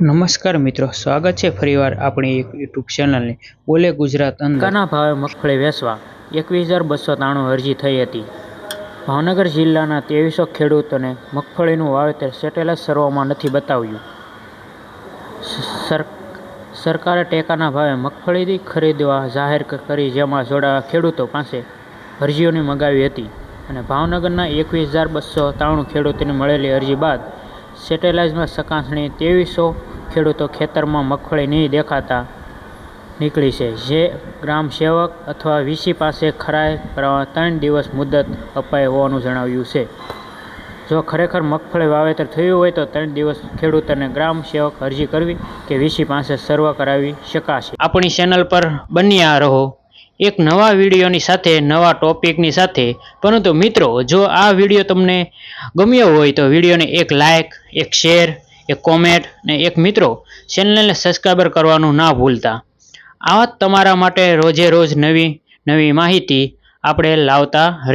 નમસ્કાર મિત્રો, સ્વાગત છે ફરીવાર આપણી એક યુટ્યુબ ચેનલની બોલે ગુજરાત અંદર. ટેકાના ભાવે મગફળી વેચવા? એકવીસ હજાર બસો ત્રાણું અરજી થઈ હતી. ભાવનગર જિલ્લાના ત્રેવીસો ખેડૂતોને મગફળીનું વાવેતર સેટેલાઇટ સર્વમાં નથી બતાવ્યું. સર- સરકારે ટેકાના ભાવે મગફળી ખરીદવા જાહેર કરી, જેમાં જોડાવા ખેડૂતો પાસે અરજીઓની મગાવી હતી અને ભાવનગરના એકવીસ હજાર બસો ત્રાણું ખેડૂતોને મળેલી અરજી બાદ સેટેલાઇટમાં ચકાસણી ત્રેવીસો ખેડૂતો ખેતરમાં મગફળી નહીં દેખાતા નીકળી છે. જે ગ્રામ સેવક અથવા વીસી પાસે ખરાઈ કરવા ત્રણ દિવસ મુદત અપાઈ હોવાનું જણાવ્યું છે. જો ખરેખર મગફળી વાવેતર થયું હોય તો ત્રણ દિવસ ખેડૂતોને ગ્રામ સેવક અરજી કરવી કે વીસી પાસે સર્વ કરાવી શકાશે. આપણી ચેનલ પર બન્યા રહો. એક નવા વિડીયોની સાથે, નવા ટોપિકની સાથે. પરંતુ મિત્રો, જો આ વીડિયો તમને ગમ્યો હોય તો વિડીયોને એક લાઇક એક શેર એક કોમેન્ટ ને એક મિત્રો ચેનલને સબસ્ક્રાઈબર કરવાનું ના ભૂલતા. આવા તમારા માટે રોજે રોજ નવી નવી માહિતી આપણે લાવતા